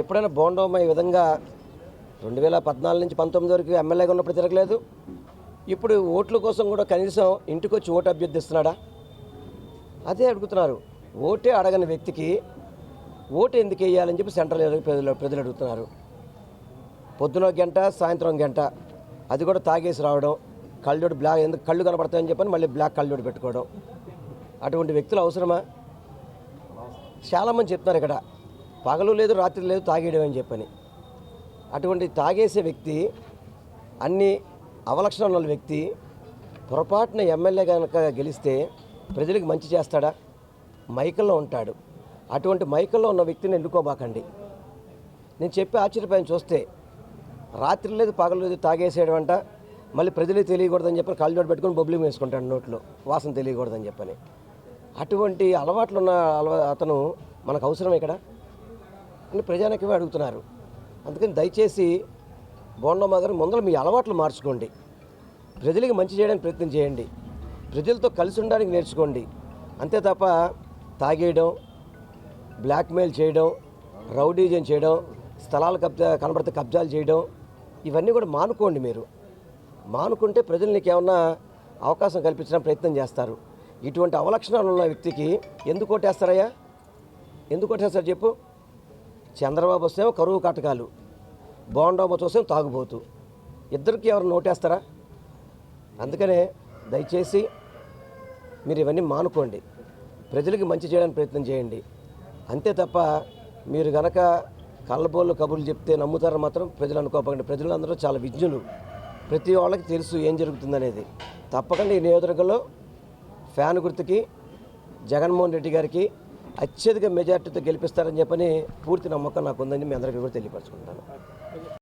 ఎప్పుడైనా బోండోమ ఈ విధంగా రెండు వేల పద్నాలుగు నుంచి పంతొమ్మిది వరకు ఎమ్మెల్యేగా ఉన్నప్పుడు తిరగలేదు. ఇప్పుడు ఓట్ల కోసం కూడా కనీసం ఇంటికి వచ్చి ఓటు అభ్యర్థిస్తున్నాడా? అదే అడుగుతున్నారు. ఓటే అడగని వ్యక్తికి ఓటు ఎందుకు వేయాలని చెప్పి సెంట్రల్ ప్రజలు ప్రజలు అడుగుతున్నారు. పొద్దున గంట సాయంత్రం గంట. అది కూడా తాగేసి రావడం కళ్ళు బ్లాక్ ఎందుకు కళ్ళు కనపడతాయని చెప్పని మళ్ళీ బ్లాక్ కళ్ళు పెట్టుకోవడం. అటువంటి వ్యక్తులు అవసరమా? చాలామంది చెప్తున్నారు ఇక్కడ పగలు లేదు రాత్రి లేదు తాగేయడం అని చెప్పని. అటువంటి తాగేసే వ్యక్తి అన్ని అవలక్షణాలు ఉన్న వ్యక్తి పొరపాటున ఎమ్మెల్యే కనుక గెలిస్తే ప్రజలకు మంచి చేస్తాడా? మైకల్లో ఉంటాడు. అటువంటి మైకల్లో ఉన్న వ్యక్తిని ఎన్నుకోబాకండి. నేను చెప్పి ఆశ్చర్యపోయిన చూస్తే రాత్రి లేదు పగలు లేదు తాగేసేయడం అంట మళ్ళీ ప్రజలే తెలియకూడదని చెప్పని కళ్ళజోడు పెట్టుకొని బొబ్బిలి వేసుకుంటాడు నోట్లో వాసన తెలియకూడదని చెప్పని. అటువంటి అలవాట్లు ఉన్న అలవా అతను మనకు అవసరం ఇక్కడ అని ప్రజానికి అడుగుతున్నారు. అందుకని దయచేసి బోండమ్మ గారు ముందర మీ అలవాట్లు మార్చుకోండి. ప్రజలకి మంచి చేయడానికి ప్రయత్నం చేయండి. ప్రజలతో కలిసి ఉండడానికి నేర్చుకోండి. అంతే తప్ప తాగేయడం బ్లాక్మెయిల్ చేయడం రౌడీజం చేయడం స్థలాలు కబ్జా కనబడితే కబ్జాలు చేయడం ఇవన్నీ కూడా మానుకోండి మీరు. మానుకుంటే ప్రజలు నీకు ఏమన్నా అవకాశం కల్పించడానికి ప్రయత్నం చేస్తారు. ఇటువంటి అవలక్షణాలు ఉన్న వ్యక్తికి ఎందుకు కొట్టేస్తారయ్యా? ఎందుకు కొట్టేస్తారు చెప్పు? చంద్రబాబు వస్తేమో కరువు కటకాలు బోండాబు చూస్తే తాగుబోతు. ఇద్దరికి ఎవరు నోటేస్తారా? అందుకనే దయచేసి మీరు ఇవన్నీ మానుకోండి. ప్రజలకు మంచి చేయడానికి ప్రయత్నం చేయండి. అంతే తప్ప మీరు గనక కళ్ళబోళ్ళు కబుర్లు చెప్తే నమ్ముతారని మాత్రం ప్రజలు అనుకోపకండి ప్రజలందరూ చాలా విజ్ఞులు. ప్రతి వాళ్ళకి తెలుసు ఏం జరుగుతుందనేది. తప్పకుండా ఈ నియోజకవర్గంలో ఫ్యాన్ గుర్తుకి జగన్మోహన్ రెడ్డి గారికి అత్యధిక మెజార్టీతో గెలిపిస్తారని చెప్పని పూర్తి నమ్మకం నాకు ఉందని మీ అందరికీ కూడా తెలియపరచుకుంటాను.